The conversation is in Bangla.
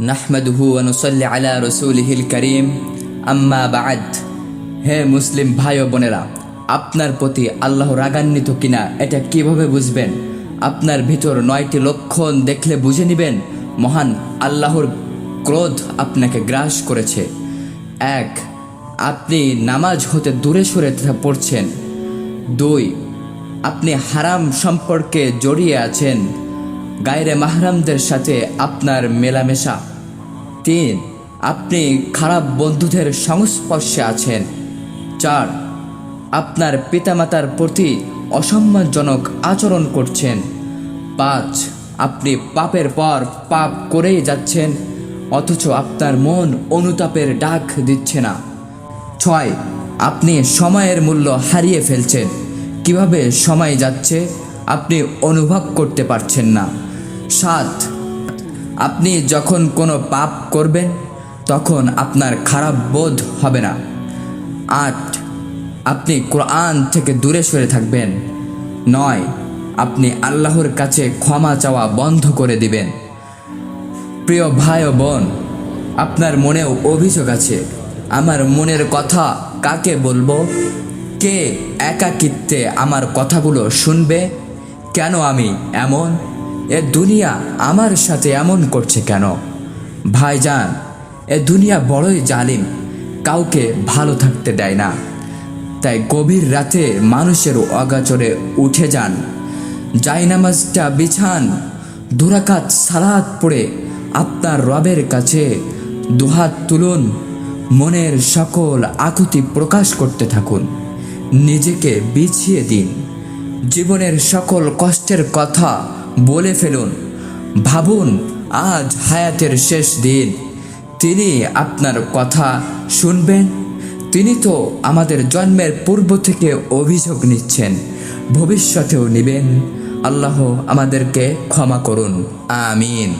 নাহমাদুহু অনুসল্লি আলা রসুলহিল করিম। আম্মা বাদ। হে মুসলিম ভাই ও বোনেরা, আপনার প্রতি আল্লাহ রাগান্বিত কিনা এটা কীভাবে বুঝবেন? আপনার ভিতর নয়টি লক্ষণ দেখলে বুঝে নেবেন, মহান আল্লাহর ক্রোধ আপনাকে গ্রাস করেছে। এক, আপনি নামাজ হতে দূরে সরে পড়ছেন। দুই, আপনি হারাম সম্পর্কে জড়িয়ে আছেন। গায়রে মাহরামদের সাথে আপনার মেলামেশা। তিন, আপনি খারাপ বন্ধুদের সংস্পর্শে আছেন। চার, আপনার পিতামাতার প্রতি অসম্মানজনক আচরণ করছেন। পাঁচ, আপনি পাপের পর পাপ করেই যাচ্ছেন, অথচ আপনার মন অনুতাপের ডাক দিচ্ছে না। ছয়, আপনি সময়ের মূল্য হারিয়ে ফেলছেন। কীভাবে সময় যাচ্ছে, আপনি অনুভব করতে পারছেন না। সাত। আপনি যখন কোনো পাপ করবেন, তখন আপনার খারাপ বোধ হবে না। আট, আপনি কোরআন থেকে দূরে সরে থাকবেন। নয়, আপনি আল্লাহর কাছে ক্ষমা চাওয়া বন্ধ করে দিবেন। প্রিয় ভাই ও বোন, আপনার মনেও অভিযোগ আছে। আমার মনের কথা কাকে বলব? কে একাকিত্বে আমার কথাগুলো শুনবে? কেন আমি এমন? এ দুনিয়া আমার সাথে এমন করছে কেন? ভাইজান, এ দুনিয়া বড়ই জালিম, কাউকে ভালো থাকতে দেয় না। তাই গভীর রাতে মানুষের অগাচরে উঠে যান। জাইনামাজটা বিছান, দুরাকাত সালাদ পড়ে আপনার রবের কাছে দুহাত তুলুন, মনের সকল আকুতি প্রকাশ করতে থাকুন। নিজেকে বিছিয়ে দিন। জীবনের সকল কষ্টের কথা বলে ফেলুন, ভাবুন, আজ হায়াতের শেষ দিন। তিনি আপনার কথা শুনবেন। তিনি তো আমাদের জন্মের পূর্ব থেকে অভিযোগ নিচ্ছেন। ভবিষ্যতেও নেবেন। আল্লাহ আমাদেরকে ক্ষমা করুন। আমিন।